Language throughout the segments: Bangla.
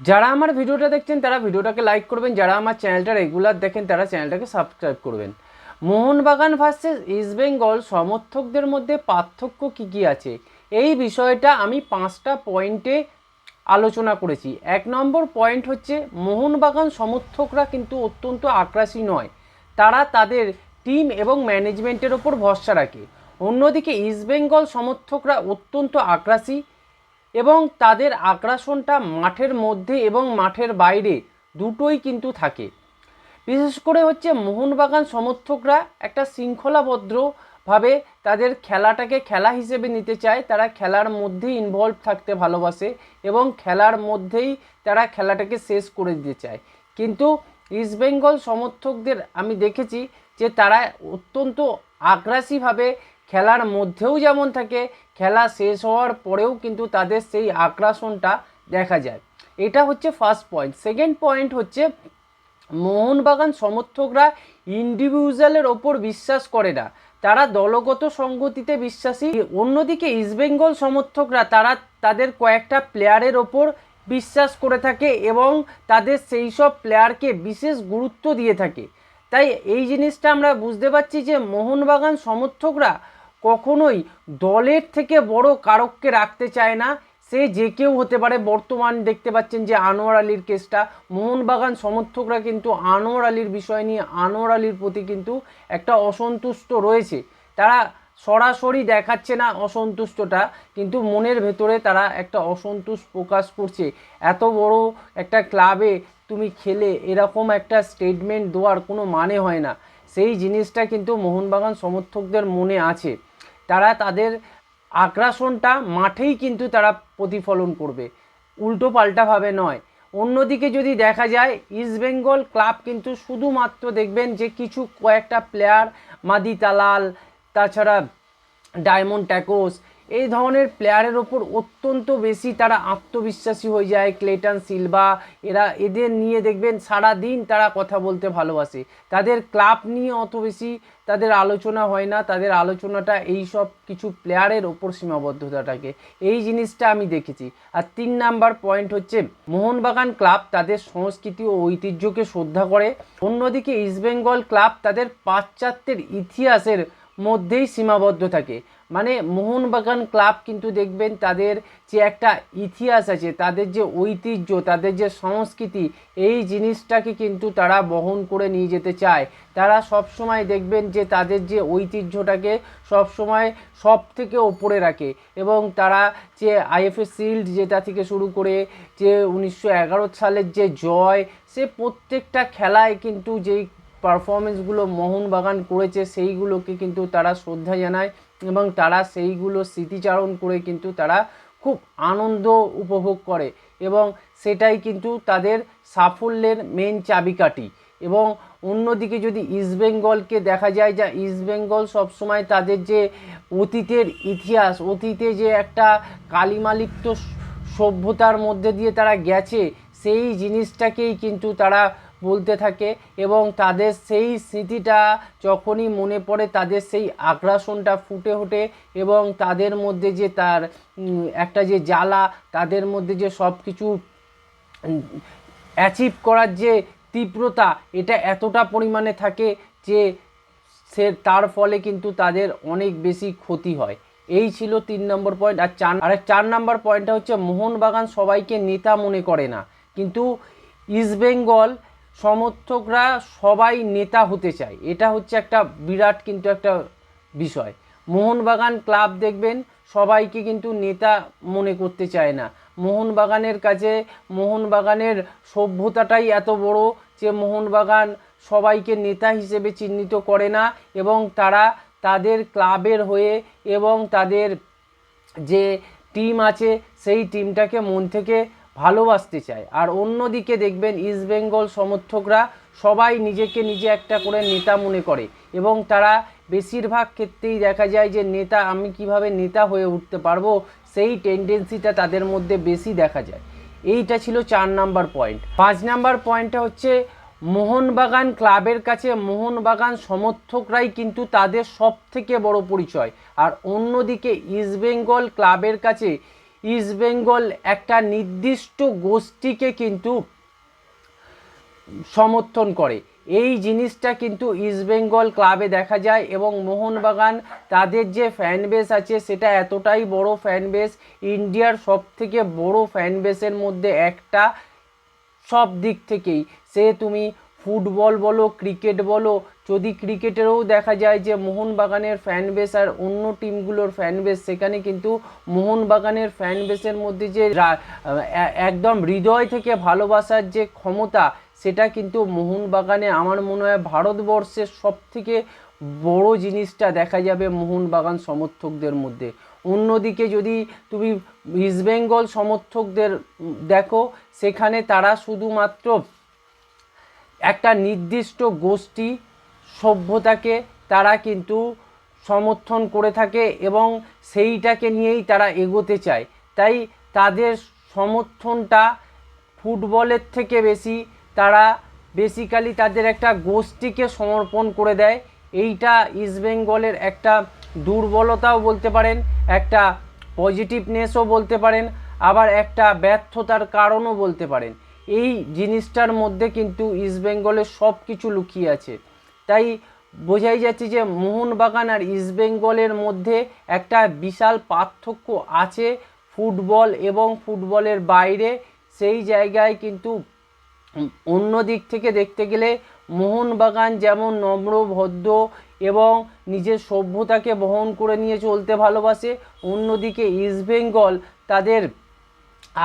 যারা আমার ভিডিওটা দেখছেন, তারা ভিডিওটাকে লাইক করবেন। যারা আমার চ্যানেলটা রেগুলার দেখেন, তারা চ্যানেলটাকে সাবস্ক্রাইব করবেন। মোহনবাগান ভার্সেস ইস্টবেঙ্গল সমর্থকদের মধ্যে পার্থক্য কী কী আছে? এই বিষয়টা আমি পাঁচটা পয়েন্টে আলোচনা করেছি। এক নম্বর পয়েন্ট হচ্ছে, মোহনবাগান সমর্থকরা কিন্তু অত্যন্ত আগ্রাসী নয়। তারা তাদের টিম এবং ম্যানেজমেন্টের ওপর ভরসা রাখে। অন্যদিকে ইস্টবেঙ্গল সমর্থকরা অত্যন্ত আগ্রাসী। এবং তাদের আগ্রাসনটা মাঠের মধ্যে এবং মাঠের বাইরে দুটোই কিন্তু থাকে। বিশেষ করে হচ্ছে মোহনবাগান সমর্থকরা একটা শৃঙ্খলাবদ্ধভাবে তাদের খেলাটাকে খেলা হিসেবে নিতে চায়। তারা খেলার মধ্যেই ইনভলভ থাকতে ভালোবাসে এবং খেলার মধ্যেই তারা খেলাটাকে শেষ করে দিতে চায়। কিন্তু ইস্টবেঙ্গল সমর্থকদের আমি দেখেছি যে তারা অত্যন্ত আগ্রাসীভাবে খেলার মধ্যেও যেমন থাকে, খেলা শেষ হওয়ার পরেও কিন্তু তাদের সেই আগ্রাসনটা দেখা যায়। এটা হচ্ছে ফার্স্ট পয়েন্ট সেকেন্ড পয়েন্ট হচ্ছে, মোহনবাগান সমর্থকরা ইন্ডিভিজুয়ালের ওপর বিশ্বাস করে না। তারা দলগত সংগতিতে বিশ্বাসী। অন্যদিকে ইস্টবেঙ্গল সমর্থকরা, তারা তাদের কয়েকটা প্লেয়ারের ওপর বিশ্বাস করে থাকে এবং তাদের সেই সব প্লেয়ারকে বিশেষ গুরুত্ব দিয়ে থাকে। তাই এই জিনিসটা আমরা বুঝতে পারছি যে, মোহনবাগান সমর্থকরা কখনোই দলের থেকে বড় কারককে রাখতে চায় না। সে যে কেউ হতে পারে। বর্তমান দেখতে পাচ্ছেন যে আনোয়ার আলীর কেসটা। মোহনবাগান সমর্থকরা কিন্তু আনোয়ার আলীর বিষয় নিয়ে, আনোয়ার আলীর প্রতি কিন্তু একটা অসন্তুষ্ট রয়েছে। তারা সরাসরি দেখাচ্ছে না অসন্তুষ্টটা, কিন্তু মনের ভেতরে তারা একটা অসন্তোষ প্রকাশ করছে। এত বড় একটা ক্লাবে তুমি খেলে, এরকম একটা স্টেটমেন্ট দেওয়ার কোনো মানে হয় না। সেই জিনিসটা কিন্তু মোহনবাগান সমর্থকদের মনে আছে। তারা তাদের আগ্রাসনটা মাঠেই কিন্তু তারা প্রতিফলন করবে। উল্টো পাল্টাভাবে নয়। অন্যদিকে যদি দেখা যায় ইস্টবেঙ্গল ক্লাব কিন্তু শুধুমাত্র দেখবেন যে কিছু কয়েকটা প্লেয়ার মাদি তালাল তাছাড়া ডায়মন্ড ট্যাকোস এই ধরনের প্লেয়ারের ওপর অত্যন্ত বেশি তারা আত্মবিশ্বাসী হয়ে যায়। ক্লেটন সিলভা এরা এদের নিয়ে দেখবেন সারা দিন তারা কথা বলতে ভালোবাসে। তাদের ক্লাব নিয়ে অত বেশি তাদের আলোচনা হয় না। তাদের আলোচনাটা এই সব কিছু প্লেয়ারের ওপর সীমাবদ্ধতাটাকে এই জিনিসটা আমি দেখেছি। আর তিন নাম্বার পয়েন্ট হচ্ছে মোহনবাগান ক্লাব তাদের সংস্কৃতি ও ঐতিহ্যকে শ্রদ্ধা করে। অন্যদিকে ইস্টবেঙ্গল ক্লাব তাদের পাশ্চাত্যের ইতিহাসের মধ্যেই সীমাবদ্ধ থাকে। মানে মোহনবাগান ক্লাব কিন্তু দেখবেন তাদের যে একটা ইতিহাস আছে, তাদের যে ঐতিহ্য, তাদের যে সংস্কৃতি, এই জিনিসটাকে কিন্তু তারা বহন করে নিয়ে যেতে চায়। তারা সব সময় দেখবেন যে তাদের যে ঐতিহ্যটাকে সব সময় সব থেকে ওপরে রাখে এবং তারা যে আইএফএ শিল্ড যেটা থেকে শুরু করে যে উনিশশো এগারো সালের যে জয়, সে প্রত্যেকটা খেলায় কিন্তু যেই পারফরমেন্সগুলো মোহনবাগান করেছে, সেইগুলোকে কিন্তু তারা শ্রদ্ধা জানায়। এবং তারা সেইগুলো স্মৃতিচারণ করে কিন্তু তারা খুব আনন্দ উপভোগ করে এবং সেটাই কিন্তু তাদের সাফল্যের মেন চাবিকাঠি। এবং অন্যদিকে যদি ইস্টবেঙ্গলকে দেখা যায় যা ইস্টবেঙ্গল সবসময় তাদের যে অতীতের ইতিহাস, অতীতে যে একটা কালিমালিপ্ত সভ্যতার মধ্যে দিয়ে তারা গেছে, সেই জিনিসটাকেই কিন্তু তারা বলতে থাকে এবং তাদের সেই স্মৃতিটা যখনই মনে পড়ে, তাদের সেই আগ্রাসনটা ফুটে ওঠে এবং তাদের মধ্যে যে তার একটা যে জ্বালা, তাদের মধ্যে যে সব কিছু অ্যাচিভ করার যে তীব্রতা, এটা এতটা পরিমাণে থাকে যে সে, তার ফলে কিন্তু তাদের অনেক বেশি ক্ষতি হয়। এই ছিল তিন নম্বর পয়েন্ট আর চার আর চার নম্বর পয়েন্টটা হচ্ছে মোহনবাগান সবাইকে নেতা মনে করে না। কিন্তু ইস্টবেঙ্গল সমর্থকরা সবাই নেতা হতে চায়। এটা হচ্ছে একটা বিরাট কিন্তু একটা বিষয়। মোহনবাগান ক্লাব দেখবেন, সবাইকে কিন্তু নেতা মনে করতে চায় না। মোহনবাগানের কাছে মোহনবাগানের সভ্যতাটাই এত বড় যে মোহনবাগান সবাইকে নেতা হিসেবে চিহ্নিত করে না এবং তারা তাদের ক্লাবের হয়ে এবং তাদের যে টিম আছে, সেই টিমটাকে মন থেকে ভালোবাসতে চায়। আর অন্যদিকে দেখবেন ইস্টবেঙ্গল সমর্থকরা সবাই নিজেকে নিজে একটা করে নেতা মনে করে এবং তারা বেশিরভাগ ক্ষেত্রেই দেখা যায় যে নেতা, আমি কীভাবে নেতা হয়ে উঠতে পারব সেই টেন্ডেন্সিটা তাদের মধ্যে বেশি দেখা যায়। এইটা ছিল চার নাম্বার পয়েন্ট পাঁচ নাম্বার পয়েন্টটা হচ্ছে মোহনবাগান ক্লাবের কাছে মোহনবাগান সমর্থকরাই কিন্তু তাদের সব থেকে বড় পরিচয়। আর অন্যদিকে ইস্টবেঙ্গল ক্লাবের কাছে ইস্টবেঙ্গল একটা নির্দিষ্ট গোষ্ঠীকে কিন্তু সমর্থন করে। এই জিনিসটা কিন্তু ইস্টবেঙ্গল ক্লাবে দেখা যায় এবং মোহনবাগান তাদের যে ফ্যান বেস আছে সেটা এতটাই বড় ফ্যান বেস ইন্ডিয়ার সব থেকে বড় ফ্যান বেসের মধ্যে একটা সব দিক থেকেই। সে তুমি ফুটবল বলো, ক্রিকেট বলো, যদি ক্রিকেটেরও দেখা যায় যে মোহনবাগানের ফ্যান বেস আর অন্য টিমগুলোর ফ্যান বেস সেখানে কিন্তু মোহনবাগানের ফ্যান বেসের মধ্যে যে একদম হৃদয় থেকে ভালোবাসার যে ক্ষমতা, সেটা কিন্তু মোহনবাগানে আমার মনে হয় ভারতবর্ষের সব থেকে বড় জিনিসটা দেখা যাবে মোহনবাগান সমর্থকদের মধ্যে। অন্যদিকে যদি তুমি ইস্টবেঙ্গল সমর্থকদের দেখো, সেখানে তারা শুধুমাত্র একটা নির্দিষ্ট গোষ্ঠী সভ্যতাকে তারা কিন্তু সমর্থন করে থাকে এবং সেইটাকে নিয়েই তারা এগোতে চায়। তাই তাদের সমর্থনটা ফুটবলের থেকে বেশি, তারা বেসিক্যালি তাদের একটা গোষ্ঠীকে সমর্পণ করে দেয়। এইটা ইস্টবেঙ্গলের একটা দুর্বলতাও বলতে পারেন, একটা পজিটিভনেসও বলতে পারেন, আবার একটা ব্যর্থতার কারণও বলতে পারেন। এই জিনিসটার মধ্যে কিন্তু ইস্টবেঙ্গলের সব কিছু লুকিয়ে আছে। তাই বোঝাই যাচ্ছে যে মোহনবাগান আর ইস্টবেঙ্গলের মধ্যে একটা বিশাল পার্থক্য আছে ফুটবল এবং ফুটবলের বাইরে। সেই জায়গায় কিন্তু অন্য দিক থেকে দেখতে গেলে মোহনবাগান যেমন নম্র, ভদ্র এবং নিজের সভ্যতাকে বহন করে নিয়ে চলতে ভালোবাসে, অন্যদিকে ইস্টবেঙ্গল তাদের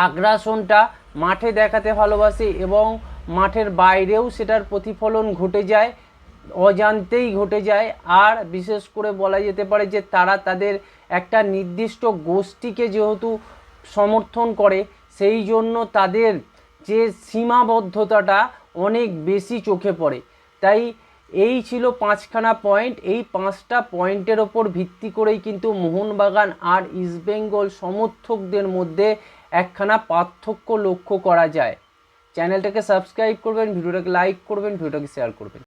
আগ্রাসনটা মাঠে দেখাতে ভালোবাসে এবং মাঠের বাইরেও সেটার প্রতিফলন ঘটে যায়, অজান্তেই ঘটে যায়। আর বিশেষ করে বলা যেতে পারে যে তারা তাদের একটা নির্দিষ্ট গোষ্ঠীকে যেহেতু সমর্থন করে, সেই জন্য তাদের যে সীমাবদ্ধতাটা অনেক বেশি চোখে পড়ে। তাই এই ছিল পাঁচখানা পয়েন্ট। এই পাঁচটা পয়েন্টের ওপর ভিত্তি করেই কিন্তু মোহনবাগান আর ইস্টবেঙ্গল সমর্থকদের মধ্যে একখানা পার্থক্য লক্ষ্য করা যায়। চ্যানেলটাকে সাবস্ক্রাইব করবেন ভিডিওটাকে লাইক করবেন ভিডিওটাকে শেয়ার করবেন।